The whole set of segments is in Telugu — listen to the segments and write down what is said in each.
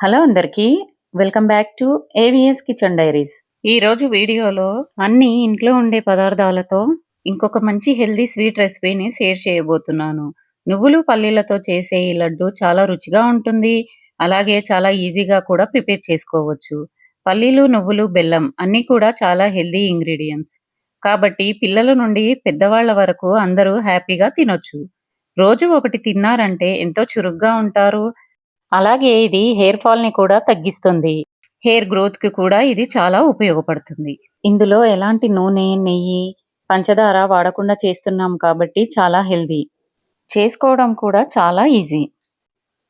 హలో అందరికీ welcome back to AVS kitchen diaries. ఈ రోజు వీడియోలో అన్ని ఇంట్లో ఉండే పదార్థాలతో ఇంకొక మంచి హెల్దీ స్వీట్ రెసిపీని షేర్ చేయబోతున్నాను. నువ్వులు పల్లీలతో చేసే ఈ లడ్డు చాలా రుచిగా ఉంటుంది. అలాగే చాలా ఈజీగా కూడా ప్రిపేర్ చేసుకోవచ్చు. పల్లీలు నువ్వులు బెల్లం అన్నీ కూడా చాలా హెల్దీ ఇంగ్రీడియంట్స్. కాబట్టి పిల్లల నుండి పెద్దవాళ్ళ వరకు అందరూ హ్యాపీగా తినొచ్చు. రోజు ఒకటి తిన్నారంటే ఎంతో చురుగ్గా ఉంటారు. అలాగే ఇది హెయిర్ ఫాల్ని కూడా తగ్గిస్తుంది. హెయిర్ గ్రోత్కి కూడా ఇది చాలా ఉపయోగపడుతుంది. ఇందులో ఎలాంటి నూనె నెయ్యి పంచదార వాడకుండా చేస్తున్నాం కాబట్టి చాలా హెల్దీ. చేసుకోవడం కూడా చాలా ఈజీ.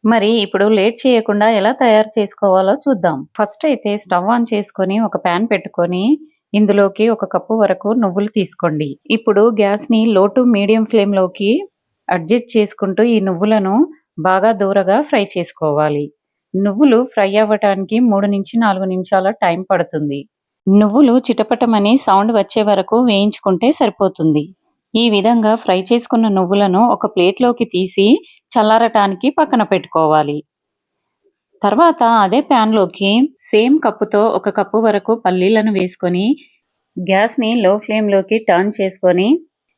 మరి ఇప్పుడు లేట్ చేయకుండా ఎలా తయారు చేసుకోవాలో చూద్దాం. ఫస్ట్ అయితే స్టవ్ ఆన్ చేసుకొని ఒక ప్యాన్ పెట్టుకొని ఇందులోకి ఒక కప్పు వరకు నువ్వులు తీసుకోండి. ఇప్పుడు గ్యాస్ని లో టు మీడియం ఫ్లేమ్లోకి అడ్జస్ట్ చేసుకుంటూ ఈ నువ్వులను బాగా దూరగా ఫ్రై చేసుకోవాలి. నువ్వులు ఫ్రై అవ్వటానికి మూడు నుంచి నాలుగు నిమిషాల టైం పడుతుంది. నువ్వులు చిటపటమని సౌండ్ వచ్చే వరకు వేయించుకుంటే సరిపోతుంది. ఈ విధంగా ఫ్రై చేసుకున్న నువ్వులను ఒక ప్లేట్లోకి తీసి చల్లారటానికి పక్కన పెట్టుకోవాలి. తర్వాత అదే ప్యాన్లోకి సేమ్ కప్పుతో ఒక కప్పు వరకు పల్లీలను వేసుకొని గ్యాస్ని లో ఫ్లేమ్లోకి టర్న్ చేసుకొని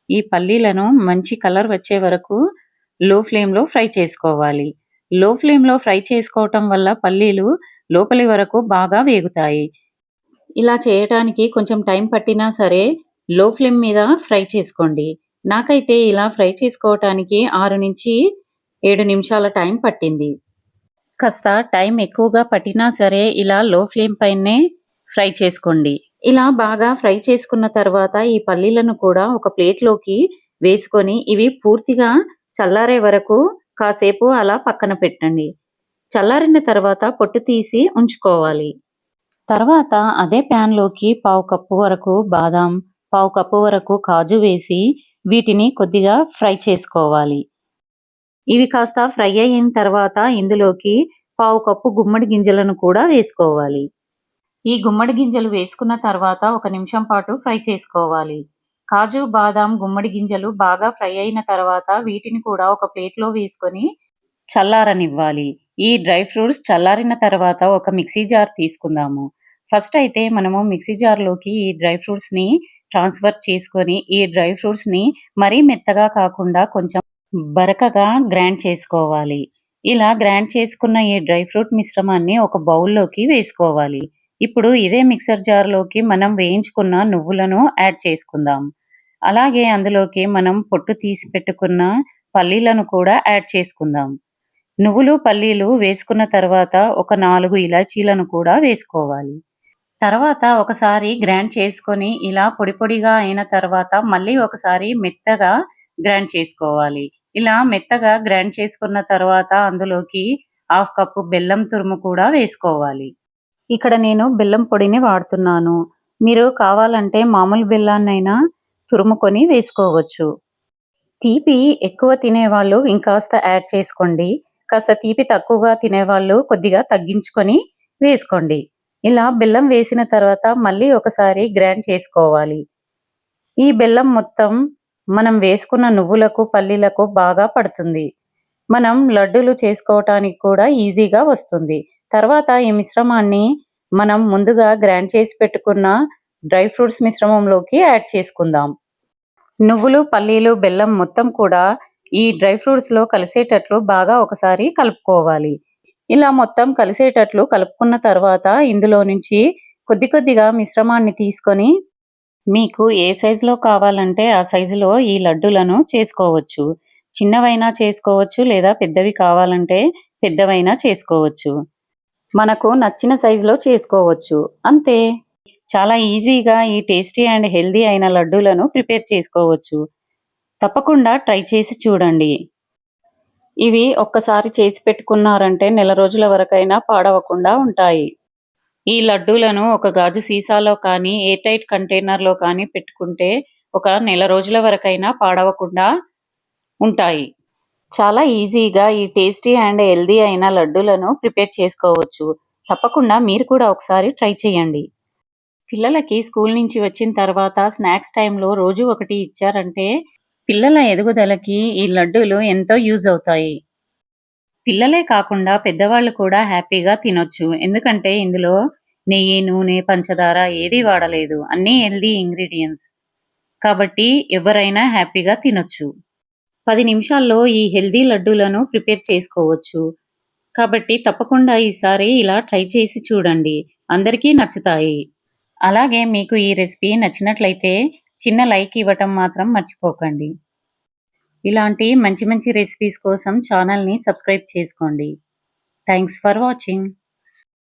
ఈ పల్లీలను మంచి కలర్ వచ్చే వరకు లో ఫ్లేమ్లో ఫ్రై చేసుకోవాలి. లో ఫ్లేమ్లో ఫ్రై చేసుకోవటం వల్ల పల్లీలు లోపలి వరకు బాగా వేగుతాయి. ఇలా చేయటానికి కొంచెం టైం పట్టినా సరే లో ఫ్లేమ్ మీద ఫ్రై చేసుకోండి. నాకైతే ఇలా ఫ్రై చేసుకోవటానికి ఆరు నుంచి ఏడు నిమిషాల టైం పట్టింది. కాస్త టైం ఎక్కువగా పట్టినా సరే ఇలా లో ఫ్లేమ్ పైనే ఫ్రై చేసుకోండి. ఇలా బాగా ఫ్రై చేసుకున్న తర్వాత ఈ పల్లీలను కూడా ఒక ప్లేట్లోకి వేసుకొని ఇవి పూర్తిగా చల్లారే వరకు కాసేపు అలా పక్కన పెట్టండి. చల్లారిన తర్వాత పొట్టు తీసి ఉంచుకోవాలి. తర్వాత అదే ప్యాన్లోకి పావు కప్పు వరకు బాదాం పావు కప్పు వరకు కాజు వేసి వీటిని కొద్దిగా ఫ్రై చేసుకోవాలి. ఇవి కాస్త ఫ్రై అయిన తర్వాత ఇందులోకి పావు కప్పు గుమ్మడి గింజలను కూడా వేసుకోవాలి. ఈ గుమ్మడి గింజలు వేసుకున్న తర్వాత ఒక నిమిషం పాటు ఫ్రై చేసుకోవాలి. కాజు బాదాం గుమ్మడి గింజలు బాగా ఫ్రై అయిన తర్వాత వీటిని కూడా ఒక ప్లేట్లో వేసుకొని చల్లారనివ్వాలి. ఈ డ్రై ఫ్రూట్స్ చల్లారిన తర్వాత ఒక మిక్సీ జార్ తీసుకుందాము. ఫస్ట్ అయితే మనము మిక్సీ జార్లోకి ఈ డ్రై ఫ్రూట్స్ని ట్రాన్స్ఫర్ చేసుకొని ఈ డ్రై ఫ్రూట్స్ని మరీ మెత్తగా కాకుండా కొంచెం బరకగా గ్రైండ్ చేసుకోవాలి. ఇలా గ్రైండ్ చేసుకున్న ఈ డ్రై ఫ్రూట్ మిశ్రమాన్ని ఒక బౌల్లోకి వేసుకోవాలి. ఇప్పుడు ఇదే మిక్సర్ జార్లోకి మనం వేయించుకున్న నువ్వులను యాడ్ చేసుకుందాం. అలాగే అందులోకి మనం పొట్టు తీసి పెట్టుకున్న పల్లీలను కూడా యాడ్ చేసుకుందాం. నువ్వులు పల్లీలు వేసుకున్న తర్వాత ఒక నాలుగు ఇలాచీలను కూడా వేసుకోవాలి. తర్వాత ఒకసారి గ్రైండ్ చేసుకొని ఇలా పొడి పొడిగా అయిన తర్వాత మళ్ళీ ఒకసారి మెత్తగా గ్రైండ్ చేసుకోవాలి. ఇలా మెత్తగా గ్రైండ్ చేసుకున్న తర్వాత అందులోకి హాఫ్ కప్పు బెల్లం తురుము కూడా వేసుకోవాలి. ఇక్కడ నేను బెల్లం పొడిని వాడుతున్నాను. మీరు కావాలంటే మామూలు బెల్లాన్నైనా తురుముకొని వేసుకోవచ్చు. తీపి ఎక్కువ తినేవాళ్ళు ఇంకాస్త యాడ్ చేసుకోండి. కాస్త తీపి తక్కువగా తినేవాళ్ళు కొద్దిగా తగ్గించుకొని వేసుకోండి. ఇలా బెల్లం వేసిన తర్వాత మళ్ళీ ఒకసారి గ్రైండ్ చేసుకోవాలి. ఈ బెల్లం మొత్తం మనం వేసుకున్న నువ్వులకు పల్లీలకు బాగా పడుతుంది. మనం లడ్డూలు చేసుకోవటానికి కూడా ఈజీగా వస్తుంది. తర్వాత ఈ మిశ్రమాన్ని మనం ముందుగా గ్రైండ్ చేసి పెట్టుకున్న డ్రై ఫ్రూట్స్ మిశ్రమంలోకి యాడ్ చేసుకుందాం. నువ్వులు పల్లీలు బెల్లం మొత్తం కూడా ఈ డ్రై ఫ్రూట్స్లో కలిసేటట్లు బాగా ఒకసారి కలుపుకోవాలి. ఇలా మొత్తం కలిసేటట్లు కలుపుకున్న తర్వాత ఇందులో నుంచి కొద్ది కొద్దిగా మిశ్రమాన్ని తీసుకొని మీకు ఏ సైజులో కావాలంటే ఆ సైజులో ఈ లడ్డూలను చేసుకోవచ్చు. చిన్నవైనా చేసుకోవచ్చు లేదా పెద్దవి కావాలంటే పెద్దవైనా చేసుకోవచ్చు. మనకు నచ్చిన సైజులో చేసుకోవచ్చు. అంతే. చాలా ఈజీగా ఈ టేస్టీ అండ్ హెల్దీ అయిన లడ్డూలను ప్రిపేర్ చేసుకోవచ్చు. తప్పకుండా ట్రై చేసి చూడండి. ఇవి ఒక్కసారి చేసి పెట్టుకున్నారంటే నెల రోజుల వరకైనా పాడవకుండా ఉంటాయి. ఈ లడ్డూలను ఒక గాజు సీసాలో కానీ ఎయిర్ టైట్ కంటైనర్లో కానీ పెట్టుకుంటే ఒక నెల రోజుల వరకైనా పాడవకుండా ఉంటాయి. చాలా ఈజీగా ఈ టేస్టీ అండ్ హెల్దీ అయిన లడ్డూలను ప్రిపేర్ చేసుకోవచ్చు. తప్పకుండా మీరు కూడా ఒకసారి ట్రై చేయండి. పిల్లలకి స్కూల్ నుంచి వచ్చిన తర్వాత స్నాక్స్ టైంలో రోజు ఒకటి ఇచ్చారంటే పిల్లల ఎదుగుదలకి ఈ లడ్డూలు ఎంతో యూజ్ అవుతాయి. పిల్లలే కాకుండా పెద్దవాళ్ళు కూడా హ్యాపీగా తినొచ్చు. ఎందుకంటే ఇందులో నెయ్యి నూనె పంచదార ఏది వాడలేదు. అన్నీ హెల్దీ ఇంగ్రీడియంట్స్ కాబట్టి ఎవరైనా హ్యాపీగా తినొచ్చు. పది నిమిషాల్లో ఈ హెల్దీ లడ్డూలను ప్రిపేర్ చేసుకోవచ్చు. కాబట్టి తప్పకుండా ఈసారి ఇలా ట్రై చేసి చూడండి. అందరికీ నచ్చుతాయి. అలాగే మీకు ఈ రెసిపీ నచ్చినట్లయితే చిన్న లైక్ ఇవ్వటం మాత్రం మర్చిపోకండి. ఇలాంటి మంచి మంచి రెసిపీస్ కోసం ఛానల్ని సబ్స్క్రైబ్ చేసుకోండి. Thanks for watching